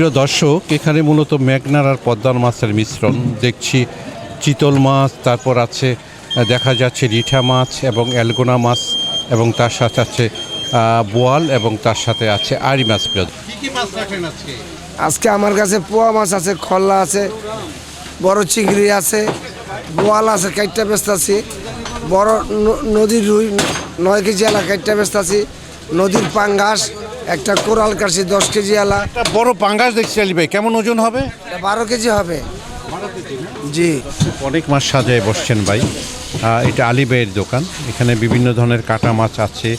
প্রিয় দর্শক এখানে মূলত মেঘনার আর পদ্মার মাছের মিশ্রণ। দেখছি চিতল মাছ তারপর আছে দেখা যাচ্ছে রিঠা মাছ এবং অ্যালগোনা মাছ এবং তার সাথে আছে বোয়াল এবং তার সাথে আছে আড়ি মাছ প্রিয় কি কি মাছ আজকে? আজকে আমার কাছে পোয়া মাছ আছে খল্লা আছে বড় চিংড়ি আছে বোয়াল আছে কাইটটা ব্যস্ত আছি বড় নদীর রুই নয় কেজি আলা কাইটটা ব্যস্ত আছি নদীর পাঙ্গাস একটা কোরাল কাশি দশ কেজি আলা। একটা বড় পাঙ্গাস দেখছি আলী ভাই কেমন ওজন হবে? বারো কেজি হবে। জি। অনেক মাছ সাজায় বসছেন ভাই। এটা আলী ভাইয়ের দোকান। এখানে বিভিন্ন ধরনের কাটা মাছ আছে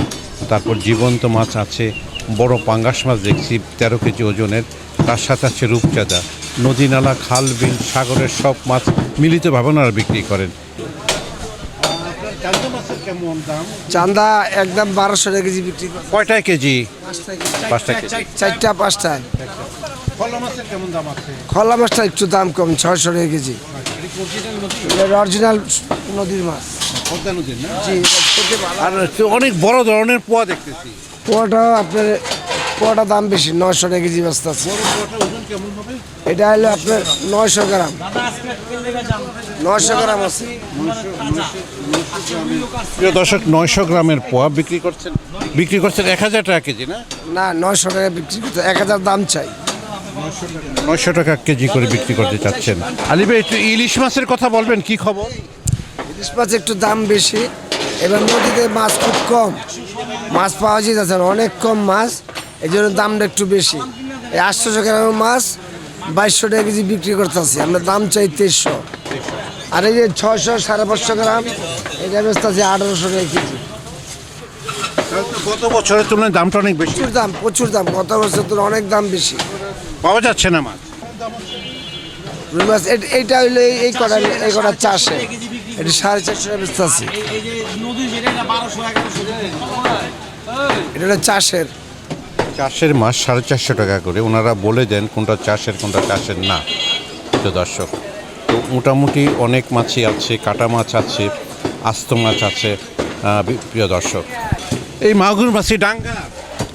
তারপর জীবন্ত মাছ আছে বড় পাঙ্গাস মাছ দেখছি তেরো কেজি ওজনের তার সাথে আছে রূপচাঁদা। নদী নালা খাল বিল সাগরের সব মাছ মিলিতভাবে ওনারা বিক্রি করেন। কেমন দাম? চান্দা একদম বারোশো টাকা কেজি বিক্রি করে। কয়টায় কেজি? পাঁচটা কেজি। চারটা পাঁচটায় ফলা মাছের কেমন দাম আছে? খল্লা মাছটা একটু দাম কম ছয়শো টাকা কেজি। অরিজিনাল নদীর মাছ। পদ্মা নদীর না? জি এটা খেতে ভালো। আর হচ্ছে অনেক বড় ধরনের পোয়া দেখতেছি। পোয়াটা আপনার পোয়াটা দাম বেশি নয়শো টাকা কেজি ব্যস্ত আছে। বড় পোয়াটা ওজন কেমন হবে? এটা হলো আপনার নয়শো গ্রাম। নয়শো গ্রাম আছে। প্রিয় দর্শক নয়শো গ্রামের পোয়া বিক্রি করছেন। বিক্রি করছেন এক হাজার টাকা কেজি না? না নয়শো টাকা বিক্রি করতে এক হাজার দাম চাই। নয়শো টাকা কেজি করে বিক্রি করতে চাচ্ছেন। আলী ভাই একটু ইলিশ মাছের কথা বলবেন কি খবর? ইলিশ মাছ একটু দাম বেশি এবার নদীতে মাছ খুব কম। মাছ পাওয়া যেতেছে না, অনেক কম মাছ এই জন্য দামটা একটু বেশি। এই আটশোশো গ্রামের মাছ বাইশশো টাকা কেজি বিক্রি করতেছি আমরা দাম চাই তেইশশো। আর এই যে ছশো সাড়ে পাঁচশো গ্রাম এটা ব্যস্ত আছে আঠারোশো টাকা কেজি। গত বছরের তুলনায় দামটা অনেক বেশি। প্রচুর দাম প্রচুর দাম। গত বছর তো অনেক দাম বেশি। পাওয়া যাচ্ছে না মাছ? রুই মাছ এইটা হইল এই- এই কটা এই কটা চাষে। এটা সাড়ে চারশো টাকা ব্যস্ত আছে। এটা হলো চাষের। চাষের মাছ সাড়ে চারশো টাকা করে। ওনারা বলে দেন কোনটা চাষের কোনটা চাষের না। তো দর্শক তো মোটামুটি অনেক মাছই আছে কাটা মাছ আছে। আস্ত মাছ আছে প্রিয় দর্শক। এই মাগুর মাছি ডাঙ্গা?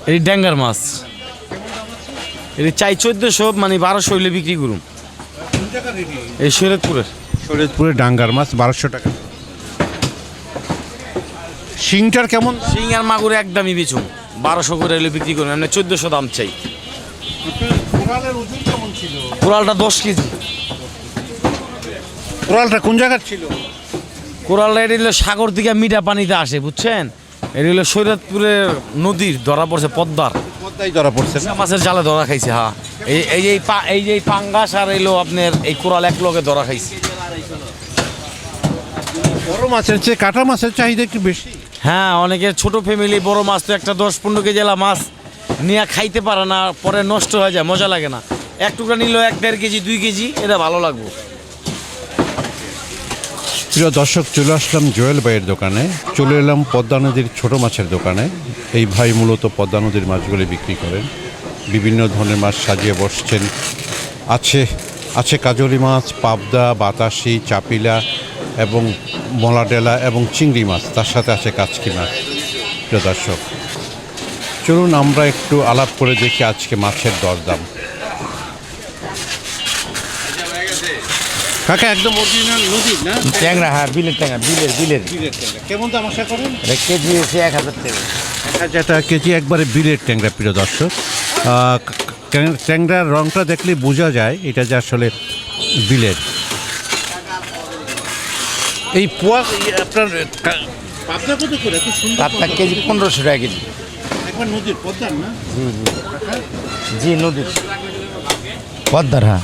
এটি ড্যাঙ্গার মাছ। এটি চাই চোদ্দশো মানে বারোশো হইলে বিক্রি করুন। এই শরীয়তপুরের শরীয়তপুরে ডাঙ্গার মাছ বারোশো টাকা। শিংটার কেমন? শিং আর মাগুর একদমই বেচুন। বারোশো করে হইলে বিক্রি করুন এমনি চোদ্দশো দাম চাই। কোরালটা দশ কেজি। কোরালটা কোন জায়গার ছিল? কোরালটা এটি হলো সাগর থেকে মিঠা পানিতে আসে বুঝছেন? এটি হলো শরীয়তপুরের নদীর ধরা পড়ছে পদ্মার। পদ্মায় ধরা পড়ছে মাছের জালে ধরা খাইছে হ্যাঁ। এই এই যে এই পা- এই যে পাঙ্গাস আর এলো আপনার এই কোরাল এক লগে ধরা খাইছে। বড় মাছের চেয়ে কাটা মাছের চাহিদা একটু বেশি। হ্যাঁ অনেকের ছোট ফ্যামিলি বড় মাছ তো একটা দশ পনেরো কেজি মাছ নিয়ে খাইতে পারে না পরে নষ্ট হয়ে যায় মজা লাগে না। এক টুকরা নিল এক দেড় কেজি দুই কেজি এটা ভালো লাগবে। প্রিয় দর্শক, চলে আসলাম জোয়েল ভাইয়ের দোকানে। চলে এলাম পদ্মা নদীর ছোট মাছের দোকানে। এই ভাই মূলত পদ্মা নদীর মাছগুলি বিক্রি করেন। বিভিন্ন ধরনের মাছ সাজিয়ে বসছেন। আছে আছে কাজলি মাছ, পাবদা, বাতাসি, চাপিলা এবং মলাডেলা এবং চিংড়ি মাছ। তার সাথে আছে কাচকি মাছ। প্রিয় দর্শক, চলুন আমরা একটু আলাপ করে দেখি আজকে মাছের দরদাম। কাকা একদম অরিজিনাল না? ট্যাংরা হ্যাঁ বিলের ট্যাংরা বিলের বিলের। কেমন দাম আশা করেন? এটা কেজি এক হাজার টাকা। এক হাজার টাকা কেজি একবারে বিলের ট্যাংরা প্রিয় দর্শক। ট্যাংরার রংটা দেখলে বোঝা যায় এটা যে আসলে বিলের। এই পোয়া আপনার পাবদা কত করে? এত সুন্দর কেজি পনেরোশো টাকা কেজি। একবার নদীর পদ্মার না? জি নদীর। পদ্মার হ্যাঁ।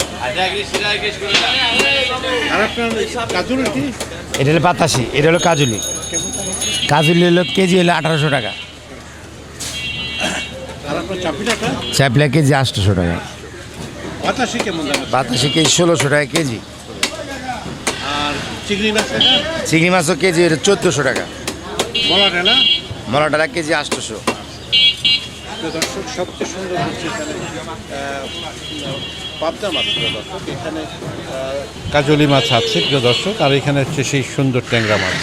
এটা হলো বাতাসি, এটা হলো কাজুলি। কাজুলি হলো কেজি হলো আঠারোশো টাকা। চাপলা কেজি আটশোশো টাকা। বাতাসি কেজি ষোলোশো টাকা কেজি। চিংড়ি মাছ মাছও কেজি চোদ্দোশো টাকা। মলাটারা কেজি আটশোশো। দর্শক সবচেয়ে সুন্দর হচ্ছে পাবদা মাছ প্রিয় দর্শক। এখানে কাজলি মাছ আছে প্রিয় দর্শক আর এখানে হচ্ছে সেই সুন্দর ট্যাংরা মাছ।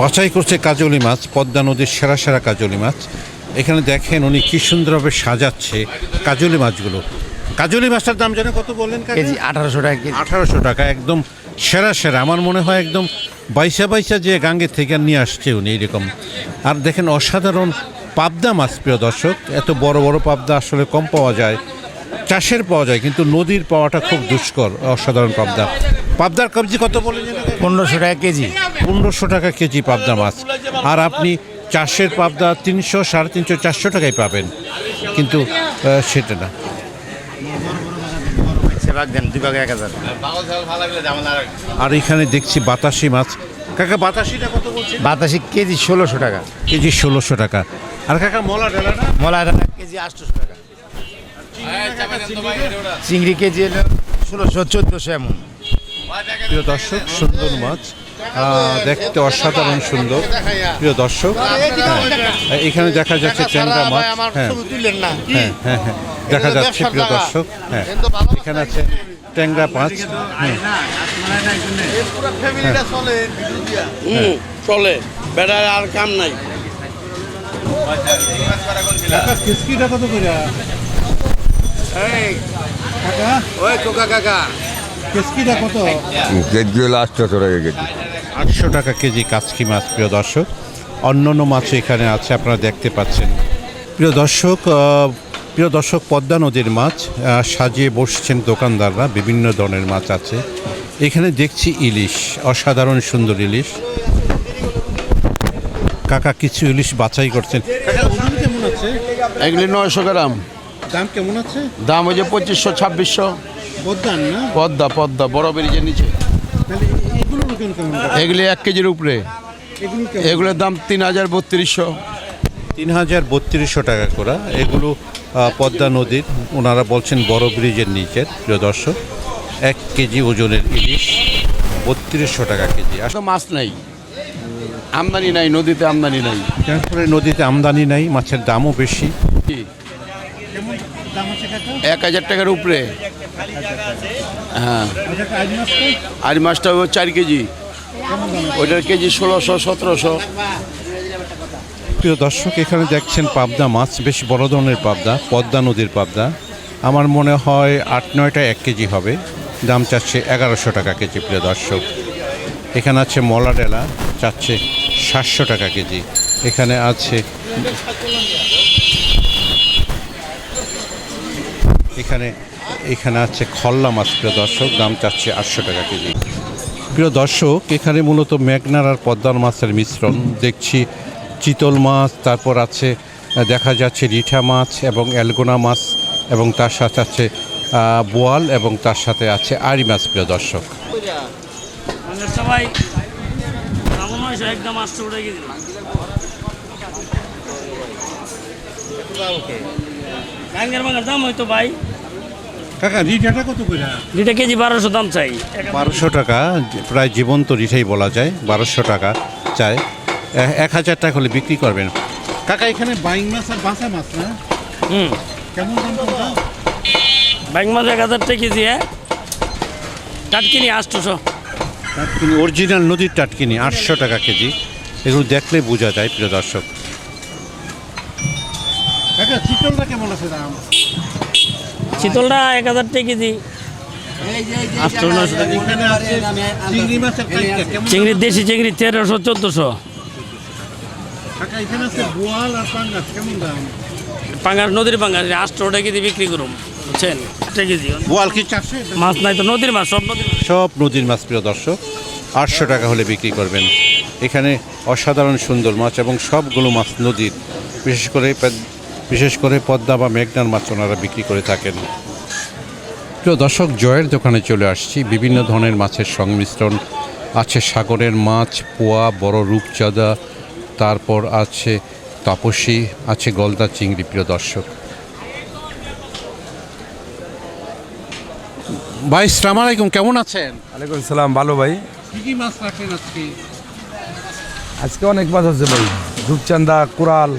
বাছাই করছে কাজলি মাছ পদ্মা নদীর সেরা সেরা কাজলি মাছ। এখানে দেখেন উনি কি সুন্দরভাবে সাজাচ্ছে কাজলি মাছগুলো। কাজলি মাছটার দাম জানেন কত বললেন কেজি আঠারোশো টাকা কেজি। আঠারোশো টাকা একদম সেরা সেরা। আমার মনে হয় একদম বাইসা বাইসা যে গাঙ্গে থেকে নিয়ে আসছে উনি এরকম। আর দেখেন অসাধারণ পাবদা মাছ প্রিয় দর্শক এত বড় বড় পাবদা আসলে কম পাওয়া যায় চাষের পাওয়া যায় কিন্তু নদীর পাওয়াটা খুব দুষ্কর অসাধারণ পাবদা। পাবদার কবজি কত বলে পনেরোশো টাকা কেজি। পনেরোশো টাকা কেজি পাবদা মাছ। আর আপনি চাষের পাবদা তিনশো সাড়ে তিনশো চারশো টাকায় পাবেন। কিন্তু সেটা না। আর এখানে দেখছি বাতাসি মাছ। কাকা বাতাসিটা কত বলছে বাতাসি কেজি ষোলোশো টাকা। কেজি ষোলোশো টাকা। আর কাকা মলা ডেলাটা মলা ডাটা কেজি আটশোশো টাকা। চিংড়ি কেজি হলো ষোলোশো চোদ্দোশো এমন। প্রিয় দর্শক সুন্দর মাছ। দেখতে অসাধারণ সুন্দর। প্রিয় দর্শক হ্যাঁ, এখানে দেখা যাচ্ছে ট্যাংরা মাছ। হ্যাঁ। হ্যাঁ হ্যাঁ হ্যাঁ। দেখা যাচ্ছে প্রিয় দর্শক হ্যাঁ। এখানে আছে ট্যাংরা মাছ। হুম চলে। বেড়ার আর কাম নাই। ওই কোকা। কাকা কেজি হলো আটশোশো টাকা কেজি। আটশো টাকা কেজি কাচকি মাছ প্রিয় দর্শক। অন্যান্য মাছ এখানে আছে আপনারা দেখতে পাচ্ছেন। প্রিয় দর্শক প্রিয় দর্শক পদ্মা নদীর মাছ সাজিয়ে বসছেন দোকানদাররা বিভিন্ন ধরনের মাছ আছে। এখানে দেখছি ইলিশ অসাধারণ সুন্দর ইলিশ। কাকা কিছু ইলিশ বাছাই করছেন। এগুলি নয়শো গ্রাম। দাম কেমন আছে? দাম হয়েছে পঁচিশশো ছাব্বিশশো। না? পদ্মা পদ্মা বড় ব্রিজের নিচে। এগুলি এক কেজির উপরে। এগুলোর দাম তিন হাজার বত্রিশশো। তিন হাজার বত্রিশশো টাকা করে। এগুলো পদ্মা নদীর ওনারা বলছেন বড় ব্রিজের নিচের প্রিয় দর্শক। এক কেজি ওজনের ইলিশ বত্রিশশো টাকা কেজি। আসলে মাছ নাই। আমদানি নাই নদীতে আমদানি নাই। তারপরে নদীতে আমদানি নাই মাছের দামও বেশি। এক হাজার টাকার উপরে? হ্যাঁ। আর মাছটা হলো চার কেজি। ওইটার কেজি ষোলোশো সতেরোশো। প্রিয় দর্শক এখানে দেখছেন পাবদা মাছ বেশ বড় ধরনের পাবদা পদ্মা নদীর পাবদা। আমার মনে হয় আট নয়টা এক কেজি হবে। দাম চাচ্ছে এগারোশো টাকা কেজি প্রিয় দর্শক। এখানে আছে মলা ডেলা চাচ্ছে সাতশো টাকা কেজি। এখানে আছে এখানে এখানে আছে খল্লা মাছ, প্রিয় দর্শক, দাম চাচ্ছে আটশো টাকা কেজি। প্রিয় দর্শক, এখানে মূলত মেঘনার আর পদ্মার মাছের মিশ্রণ। দেখছি চিতল মাছ, তারপর আছে দেখা যাচ্ছে রিঠা মাছ এবং অ্যালগোনা মাছ এবং তার সাথে আছে বোয়াল এবং তার সাথে আছে আড়ি মাছ, প্রিয় দর্শক। সবাই এমন নয়শো একদম আটশো উঠে গেছিল। গাঙ্গের মাঙ্গার দাম হয়তো ভাই। কাকা রিঠাটা কত করে? দুইটা কেজি বারোশো দাম চাই। বারোশো টাকা প্রায় জীবন্ত রিঠাই বলা যায় বারোশো টাকা চায় এক হাজার টাকা হলে বিক্রি করবেন। কাকা এখানে বাইং মাছ আর বাঁচা মাছ না? হুম। কেমন দাম? ব্যাংক মাছ এক হাজার টাকা কেজি হ্যাঁ? টাটকিনি আটশোশো। টাটকিনি অরিজিনাল নদীর টাটকিনি আটশো টাকা কেজি। এগুলো দেখলে বোঝা যায় প্রিয় দর্শক। চিতলটা কেমন আছে দাম? শীতলটা এক হাজার টাকা কেজি। আটশো নশো টাকা। এখানে আছে চিংড়ি মাছের কাইটা কেমন চিংড়ি দেশি চিংড়ি তেরোশো চোদ্দোশো। কাকা এখানে আছে বোয়াল আর পাঙ্গাস কেমন দাম? পাঙ্গাস নদীর পাঙ্গাস আটশো টাকা কেজি বিক্রি করুন বুঝছেন? বোয়াল কি মাছ নাই তো নদীর মাছ সব নদীর মাছ। সব নদীর মাছ, প্রিয় দর্শক। আটশো টাকা হলে বিক্রি করবেন। এখানে অসাধারণ সুন্দর মাছ এবং সবগুলো মাছ নদীর। বিশেষ করে বিশেষ করে পদ্মা বা মেঘনার মাছ ওনারা বিক্রি করে থাকেন। প্রিয় দর্শক, জয়ের দোকানে চলে আসছি। বিভিন্ন ধরনের মাছের সংমিশ্রণ আছে। সাগরের মাছ, পোয়া, বড় রূপচাঁদা, তারপর আছে তাপসী, আছে গলদা চিংড়ি, প্রিয় দর্শক। ভাই সালাম আলাইকুম কেমন আছেন? ওয়ালাইকুম সালাম ভালো ভাই। কি কি মাছ রাখেন আজকে? আজকে অনেক মাছ আছে ভাই। রূপচান্দা কোরাল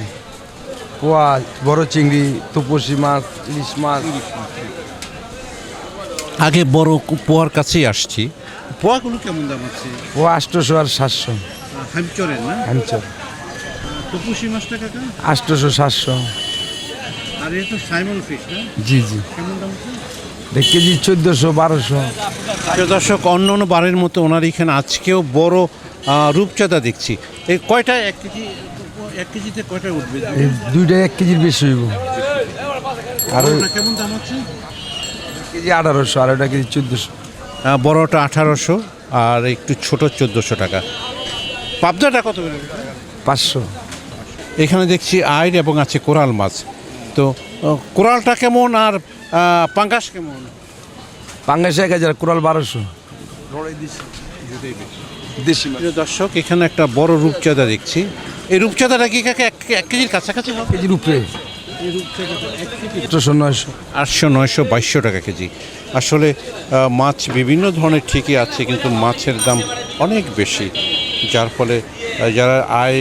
পোয়া বড় চিংড়ি তুপসি মাছ ইলিশ মাছ। আগে বড় পোয়ার কাছেই আসছি। পোয়াগুলো কেমন দাম আছে? পোয়া আটশোশো আর সাতশো। হামচরের না? হ্যামচর তো পুষি মাছটা কাকা? আটশোশো সাতশো। আর এটা সাইমন ফিশ না? জি জি। কেমন দাম আছে? কেজি চোদ্দোশো বারোশো। দর্শক অন্য অন্য বারের মতো ওনার এখানে আজকেও বড় রূপচাঁদা দেখছি। এই কয়টা এক কেজি এক কেজিতে কয়টা উঠবে? দুইটা এক কেজির বেশি হইব। আর কেমন দাম আছে? কেজি আঠারোশো আর ওটা কেজি চোদ্দোশো। বড়টা আঠারোশো আর একটু ছোট চোদ্দোশো টাকা। পাবদাটা কত পাঁচশো। এখানে দেখছি আইর এবং আছে কোরাল মাছ। তো কোরালটা কেমন আর পাঙ্গাস কেমন? পাঙ্গাস এক হাজার কোরাল বারোশো। দেশি প্রিয় দর্শক এখানে একটা বড় রূপচাঁদা দেখছি। এই রূপচাঁদাটা কি কাকে এক এক কেজির কাছাকাছি হবে? কেজির উপরে। আটশোশো নয়শো। আটশো নয়শো বাইশশো টাকা কেজি। আসলে মাছ বিভিন্ন ধরনের ঠিকই আছে কিন্তু মাছের দাম অনেক বেশি। যার ফলে যারা আয়